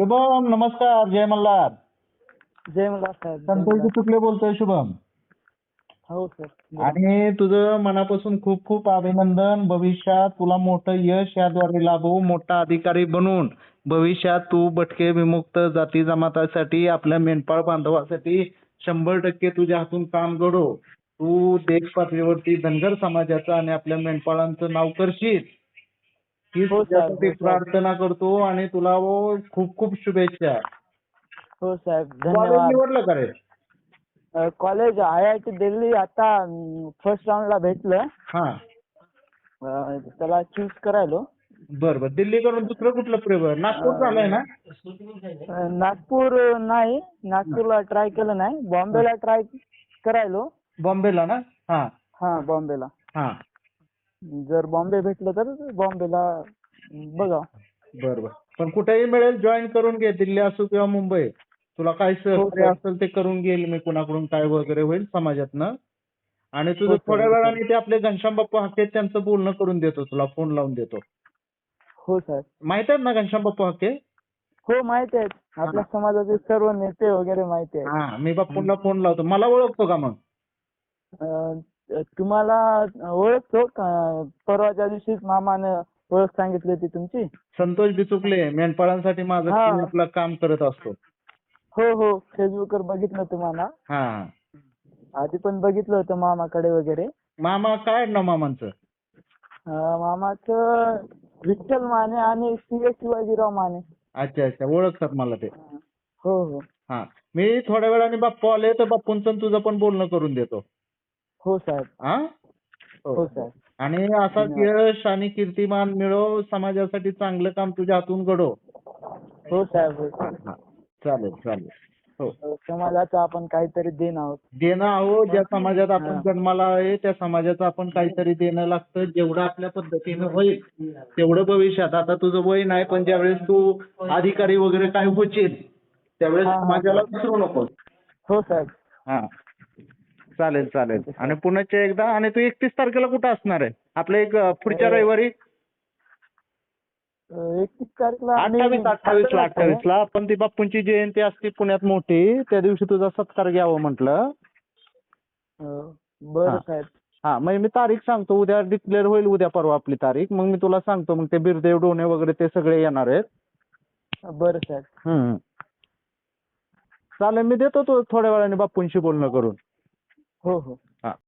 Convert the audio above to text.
शुभम नमस्कार जय मल्हार. जय मला साहेब जय संतोष मल्हार. चुकले बोलतोय शुभम. हो सर. आणि तुझं मनापासून खूप खूप अभिनंदन. भविष्यात तुला मोठं यश याद्वारे लाभो मोठा अधिकारी बनून. भविष्यात तू भटके विमुक्त जाती जमातीसाठी आपल्या मेंढपाळ बांधवासाठी शंभर टक्के तुझ्या हातून काम घडो. तू देश पातळीवरती धनगर समाजाचं आणि आपल्या मेंढपाळांचं नाव करशील. ही हो तुझ्यासाठी हो. प्रार्थना करतो आणि तुला वो खूप खूप शुभेच्छा. हो साहेब कॉलेज धन्यवाद. निवडलं का रे? College I I T Delhi आता फर्स्ट राऊंडला भेटलं. हा. अ, त्याला चूज करायलो. बर बर. दिल्लीकडून दुसरं कुठलं प्रेम नागपूर झालंय ना? अ, नागपूर नाही. नागपूरला ट्राय केलं नाही. बॉम्बेला ट्राय करायलो. बॉम्बेला ना? हा. हा बॉम्बेला. हा. जर बॉम्बे भेटलं तर बॉम्बेला बघा. बर बर. पण कुठेही मिळेल जॉईन करून घे. दिल्ली असो किंवा मुंबई. तुला काय सहकार्य सर. असेल ते करून घेईल मी कुणाकडून काय वगैरे होईल समाजातनं. आणि तुझं हो सर, थोड्या हो सर. वेळाने ते आपले घनश्याम बाप्पा हक्के त्यांचं बोलणं करून देतो तुला. फोन लावून देतो. हो साहेब माहीत आहेत ना घनश्याम बाप्पा हक्के हो माहिती आहेत. आपल्या समाजाचे सर्व नेते वगैरे माहिती आहेत. हा मी बाप्पूंना फोन लावतो. मला ओळखतो का मग? तुम्हाला ओळखतो का? परवाच्या दिवशीच मामानं ओळख सांगितली होती तुमची? संतोष बिचुकले मेंढपाळांसाठी माझं हा. आपलं काम करत असतो. हो हो. फेसबुकवर बघितलं तुम्हाला हा हा. आधी पण बघितलं होतं मामाकडे वगैरे. मामा काय ना मामांचं? अं, मामाचं विठ्ठल माने आणि सी एस शिवाजीराव माने. अच्छा अच्छा. ओळखतात मला ते. हो हो. हा. मी थोड्या वेळाने बाप्पू आले तर बाप्पूंचं आणि तुझं पण बोलणं करून देतो. हो साहेब. हा? हो साहेब. आणि असाच यश आणि कीर्तिमान मिळव समाजासाठी चांगलं काम तुझ्या हातून घडो. हो साहेब हो साहेब. हा, चालेल चालेल. हो. अं, समाजाचं आपण काहीतरी देणं आहोत. देणं आहो ज्या समाजात आपण हा. जन्माला आहे त्या समाजाचं आपण काहीतरी देणं लागतं जेवढं आपल्या पद्धतीनं होईल तेवढं भविष्यात. आता तुझं वय नाही पण ज्यावेळेस तू अधिकारी वगैरे काय होशील त्यावेळेस हा, हा, समाजाला हा. विसरू नको हो साहेब. हा. चालेल चालेल. आणि पुण्याच्या एकदा आणि तू एकतीस तारखेला कुठं असणार आहे? आपल्या एक पुढच्या रविवारी? एकतीस तारखेला आम्ही अठ्ठावीस अठ्ठावीसला साताऱ्यात आहे. अठ्ठावीसला आपण ती बाप्पूंची जयंती असते पुण्यात मोठी. त्या दिवशी तुझा सत्कार घ्यावं म्हटलं. बरं हा. साहेब. हा मग मी तारीख सांगतो. उद्या डिक्लेअर होईल उद्या परवा आपली तारीख. मग मी तुला सांगतो. मग ते बिरदेव डोणे वगैरे ते सगळे येणार आहेत. बरं साहेब. हम्म. चालेल मी देतो तो थोड्या वेळाने बाप्पूंशी बोलणं करून. हो हो.